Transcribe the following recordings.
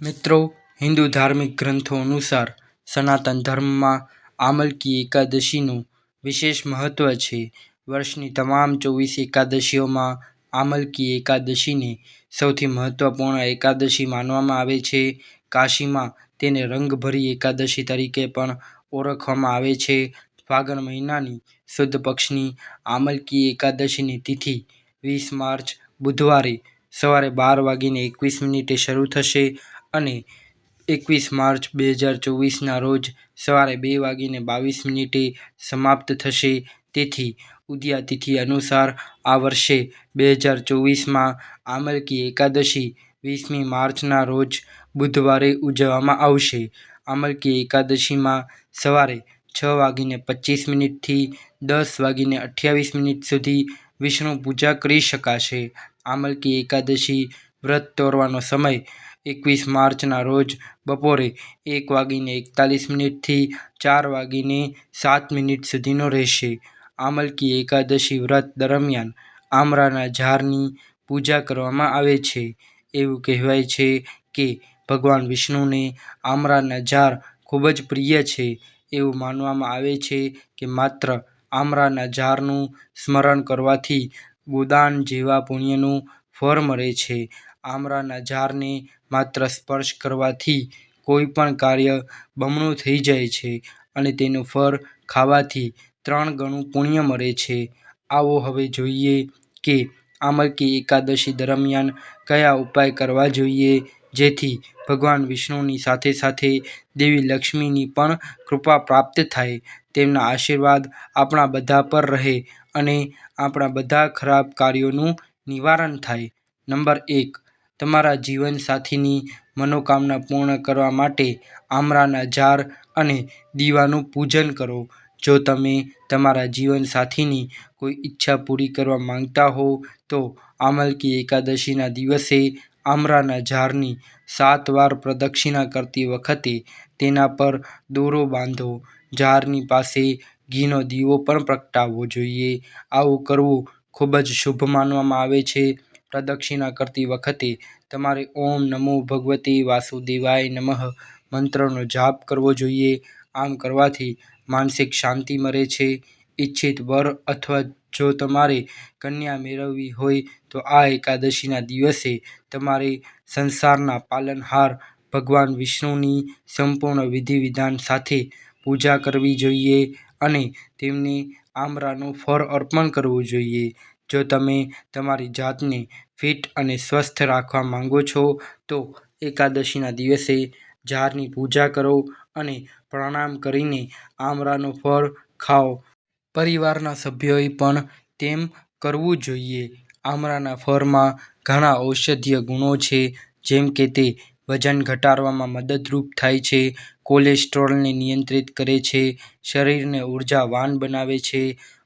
મિત્રો હિન્દુ ધાર્મિક ગ્રંથો અનુસાર સનાતન ધર્મમાં આમલકી એકાદશીનું વિશેષ મહત્વ છે. વર્ષની તમામ ચોવીસ એકાદશીઓમાં આમલકી એકાદશીને સૌથી મહત્વપૂર્ણ એકાદશી માનવામાં આવે છે. કાશીમાં તેને રંગભરી એકાદશી તરીકે પણ ઓળખવામાં આવે છે. ફાગણ મહિનાની શુદ્ધ પક્ષની આમલકી એકાદશીની તિથિ વીસ માર્ચ, બુધવારે સવારે બાર વાગીને એકવીસ મિનિટે શરૂ થશે અને એકવીસ માર્ચ બે હજાર ચોવીસના રોજ સવારે બે વાગીને બાવીસ મિનિટે સમાપ્ત થશે. તેથી ઉદ્યાતિથિ અનુસાર આ વર્ષે બે હજાર ચોવીસમાં આમલકી એકાદશી વીસમી માર્ચના રોજ બુધવારે ઉજવવામાં આવશે. આમલકી એકાદશીમાં સવારે છ વાગીને પચીસ મિનિટથી દસ વાગીને અઠ્યાવીસ મિનિટ સુધી વિષ્ણુ પૂજા કરી શકાશે. આમલકી એકાદશી વ્રત તોરવાનો સમય એકવીસ માર્ચના રોજ બપોરે એક વાગીને એકતાલીસ મિનિટથી ચાર વાગીને સાત મિનિટ સુધીનો રહેશે. આમલકી એકાદશી વ્રત દરમિયાન આમળાના ઝાડની પૂજા કરવામાં આવે છે. એવું કહેવાય છે કે ભગવાન વિષ્ણુને આમળાના ઝાડ ખૂબ જ પ્રિય છે. એવું માનવામાં આવે છે કે માત્ર આમળાના ઝાડનું સ્મરણ કરવાથી ગોદાન જેવા પુણ્યનું ફળ મળે છે. આમળાના ઝાડને માત્ર સ્પર્શ કરવાથી કોઈ પણ કાર્ય બમણું થઈ જાય છે અને તેનું ફળ ખાવાથી ત્રણ ગણું પુણ્ય મળે છે. આવો હવે જોઈએ કે આમલકી એકાદશી દરમિયાન કયા ઉપાય કરવા જોઈએ જેથી ભગવાન વિષ્ણુની સાથે સાથે દેવી લક્ષ્મીની પણ કૃપા પ્રાપ્ત થાય, તેમના આશીર્વાદ આપણા બધા પર રહે અને આપણા બધા ખરાબ કાર્યોનું નિવારણ થાય. નંબર એક તમારા જીવનસાથીની મનોકામના પૂર્ણ કરવા માટે આમળાના ઝાડ અને દીવાનું પૂજન કરો. જો તમે તમારા જીવનસાથીની કોઈ ઈચ્છા પૂરી કરવા માંગતા હો, તો આમલકી એકાદશીના દિવસે આમળાના ઝાડની સાત વાર પ્રદક્ષિણા કરતી વખતે તેના પર દોરો બાંધો. ઝાડની પાસે ઘીનો દીવો પણ પ્રગટાવવો જોઈએ. આવું કરવું ખૂબ જ શુભ માનવામાં આવે છે. પ્રદક્ષિણા કરતી વખતે તમારે ઓમ નમો ભગવતી વાસુદેવાય નમઃ મંત્રનો જાપ કરવો જોઈએ. આમ કરવાથી માનસિક શાંતિ મળે છે. ઇચ્છિત વર અથવા જો તમારે કન્યા મેળવવી હોય તો આ એકાદશીના દિવસે તમારે સંસારના પાલનહાર ભગવાન વિષ્ણુની સંપૂર્ણ વિધિ-વિધાન સાથે પૂજા કરવી જોઈએ અને તેમને આમરાનું ફળ અર્પણ કરવું જોઈએ. જો તમે તમારી જાતને ફિટ અને સ્વસ્થ રાખવા માંગો છો તો એકાદશીના દિવસે ઝાડની પૂજા કરો અને પ્રણામ કરીને આમરાનું ફળ ખાઓ. પરિવારના સભ્યોએ પણ તેમ કરવું જોઈએ. આમળાના ફળમાં ઘણા ઔષધીય ગુણો છે જેમ કે તે વજન ઘટાડવામાં મદદરૂપ થાય છે, કોલેસ્ટ્રોલને નિયંત્રિત કરે છે, શરીરને ઉર્જાવાન બનાવે છે,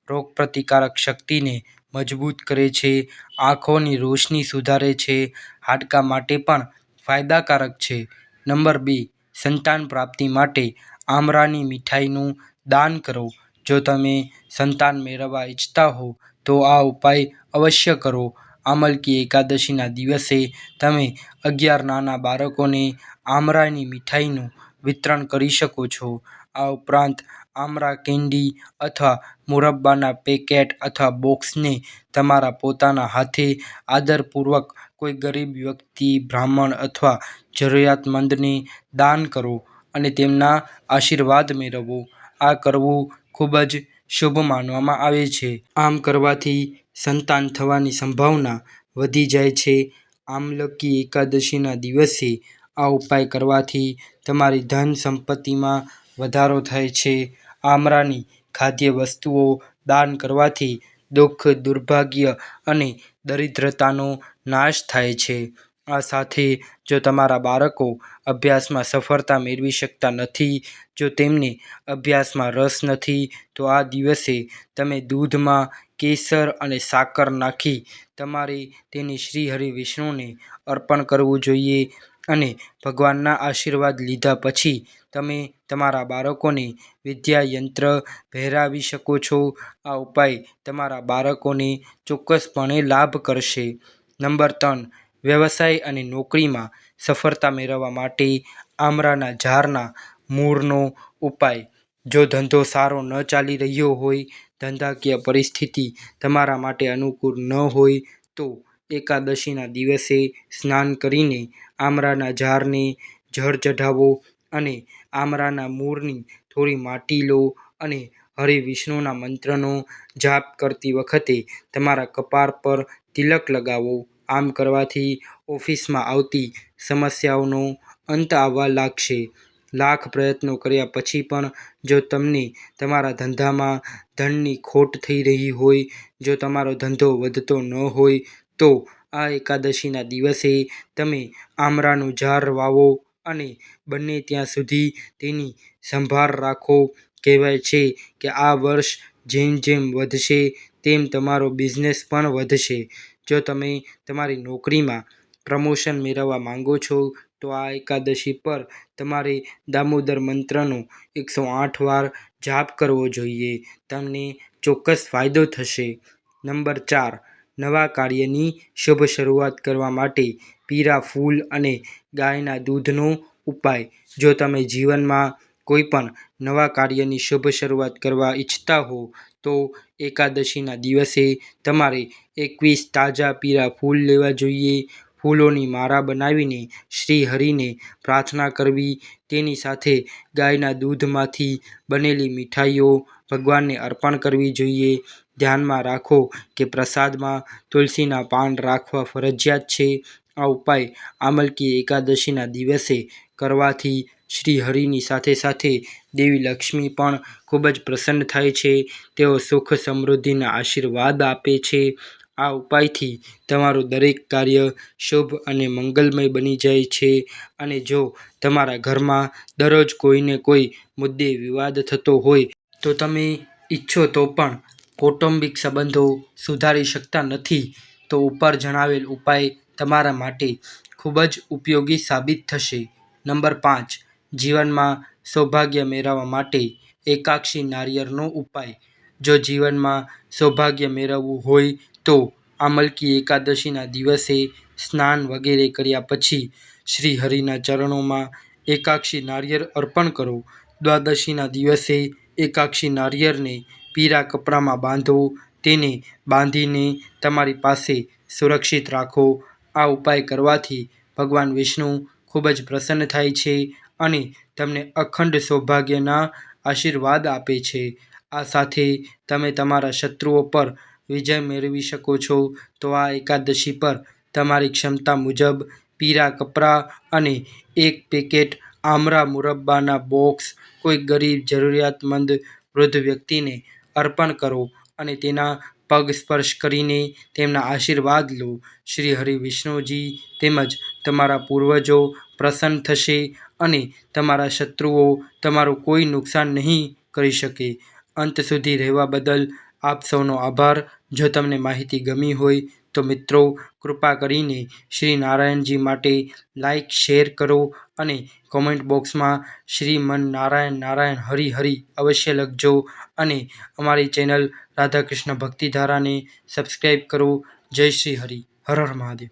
રોગપ્રતિકારક શક્તિને મજબૂત કરે છે, આંખોની રોશની સુધારે છે, હાડકાં માટે પણ ફાયદાકારક છે. નંબર બે સંતાન પ્રાપ્તિ માટે આમળાની મીઠાઈનું દાન કરો. જો તમે સંતાન મેળવવા ઈચ્છતા હો તો આ ઉપાય અવશ્ય કરો. આમલકી એકાદશીના દિવસે તમે અગિયાર નાના બાળકોને આમળાની મીઠાઈનું વિતરણ કરી શકો છો. આ ઉપરાંત આમળા કેન્ડી અથવા મુરબ્બાના પેકેટ અથવા બોક્સને તમારા પોતાના હાથે આદરપૂર્વક કોઈ ગરીબ વ્યક્તિ, બ્રાહ્મણ અથવા જરૂરિયાતમંદને દાન કરો અને તેમના આશીર્વાદ મેળવો. આ કરવું ખૂબ જ શુભ માનવામાં આવે છે. આમ કરવાથી સંતાન થવાની સંભાવના વધી જાય છે. આમલકી એકાદશીના દિવસે આ ઉપાય કરવાથી તમારી ધન-સંપત્તિમાં વધારો થાય છે. આમળાની ખાદ્ય વસ્તુઓ દાન કરવાથી દુઃખ, દુર્ભાગ્ય અને દરિદ્રતાનો નાશ થાય છે. આ સાથે જો તમારા બાળકો અભ્યાસમાં સફળતા મેળવી શકતા નથી, જો તેમને અભ્યાસમાં રસ નથી તો આ દિવસે તમે દૂધમાં કેસર અને સાકર નાખી તમારે તેને શ્રીહરિ વિષ્ણુને અર્પણ કરવું જોઈએ અને ભગવાનના આશીર્વાદ લીધા પછી તમે તમારા બાળકોને વિદ્યાયંત્ર પહેરાવી શકો છો. આ ઉપાય તમારા બાળકોને ચોક્કસપણે લાભ કરશે. નંબર ત્રણ, વ્યવસાય અને નોકરીમાં સફળતા મેળવવા માટે આમળાના ઝાડના મૂળનો ઉપાય જો ધંધો સારો ન ચાલી રહ્યો હોય, ધંધાકીય પરિસ્થિતિ તમારા માટે અનુકૂળ ન હોય, તો એકાદશીના દિવસે સ્નાન કરીને આમળાના ઝાડને જળ ચઢાવો અને આમળાના મૂળની થોડી માટી લો અને હરિ વિષ્ણુના મંત્રનો જાપ કરતી વખતે તમારા કપાળ પર તિલક લગાવો. આમ કરવાથી ઓફિસમાં આવતી સમસ્યાઓનો અંત આવવા લાગશે. લાખ પ્રયત્નો કર્યા પછી પણ જો તમને તમારા ધંધામાં ધનની ખોટ થઈ રહી હોય, જો તમારો ધંધો વધતો ન હોય તો આ એકાદશીના દિવસે તમે આમળાનું ઝાડ વાવો અને બને ત્યાં સુધી તેની સંભાળ રાખો. કહેવાય છે કે આ વર્ષ જેમ જેમ વધશે, તેમ તમારો બિઝનેસ પણ વધશે. જો તમે તમારી નોકરીમાં પ્રમોશન મેળવવા માંગો છો, તો આ એકાદશી પર તમારે દામોદર મંત્રનો એકસો આઠ વાર જાપ કરવો જોઈએ. તમને ચોક્કસ ફાયદો થશે. નંબર ચાર નવા કાર્યની શુભ શરૂઆત કરવા માટે પીરા ફૂલ અને ગાયના દૂધનો ઉપાય. જો તમે જીવનમાં કોઈપણ નવા કાર્યની શુભ શરૂઆત કરવા ઈચ્છતા હો, તો એકાદશીના દિવસે તમારે એકવીસ તાજા પીરા ફૂલ લેવા જોઈએ. ફૂલોની માળા બનાવીને શ્રી હરિને પ્રાર્થના કરવી, તેની સાથે ગાયના દૂધમાંથી બનેલી મીઠાઈઓ ભગવાનને અર્પણ કરવી જોઈએ. ધ્યાનમાં રાખો કે પ્રસાદમાં તુલસીના પાન રાખવા ફરજિયાત છે. આ ઉપાય આમલકી એકાદશીના દિવસે કરવાથી શ્રી હરિની સાથે સાથે દેવી લક્ષ્મી પણ ખૂબ જ પ્રસન્ન થાય છે. તેઓ સુખ સમૃદ્ધિના આશીર્વાદ આપે છે. આ ઉપાયથી તમારું દરેક કાર્ય શુભ અને મંગલમય બની જાય છે અને જો તમારા ઘરમાં દરરોજ કોઈને કોઈ મુદ્દે વિવાદ થતો હોય તો તમે ઈચ્છો તો પણ કૌટુંબિક સંબંધો સુધારી શકતા નથી, તો ઉપર જણાવેલ ઉપાય તમારા માટે ખૂબ જ ઉપયોગી સાબિત થશે. નંબર પાંચ, જીવનમાં સૌભાગ્ય મેળવવા માટે એકાક્ષી નારિયેળનો ઉપાય. જો જીવનમાં સૌભાગ્ય મેળવવું હોય તો આમલકી એકાદશીના દિવસે સ્નાન વગેરે કર્યા પછી શ્રી હરિના ચરણોમાં એકાક્ષી નારિયેળ અર્પણ કરો. દ્વાદશીના દિવસે એકાક્ષી નારિયેળને પીળા કપડામાં બાંધો તેને બાંધીને તમારી પાસે સુરક્ષિત રાખો. આ ઉપાય કરવાથી ભગવાન વિષ્ણુ ખૂબ જ પ્રસન્ન થાય છે અને તમને અખંડ સૌભાગ્યના આશીર્વાદ આપે છે. આ સાથે તમે તમારા શત્રુઓ પર વિજય મેળવી શકો છો. તો આ એકાદશી પર તમારી ક્ષમતા મુજબ પીરા કપડાં અને એક પેકેટ આમળા મુરબ્બાના બોક્સ કોઈ ગરીબ જરૂરિયાતમંદ વૃદ્ધ વ્યક્તિને અર્પણ કરો અને તેના પગ સ્પર્શ કરીને તેમના આશીર્વાદ લો. શ્રી હરિ વિષ્ણુજી તેમજ તમારા પૂર્વજો પ્રસન્ન થશે અને તમારા શત્રુઓ તમારું કોઈ નુકસાન નહીં કરી શકે. અંત સુધી રહેવા બદલ આપ સૌનો આભાર. જો તમને માહિતી ગમી હોય તો મિત્રો, કૃપા કરીને શ્રી નારાયણજી માટે લાઇક શેર કરો અને કોમેન્ટ બોક્સમાં શ્રી મન નારાયણ નારાયણ હરિ હરિ અવશ્ય લખજો અને અમારી ચેનલ રાધાકૃષ્ણ ભક્તિધારાને સબસ્ક્રાઈબ કરો. જય શ્રી હરિ. હર હર મહાદેવ.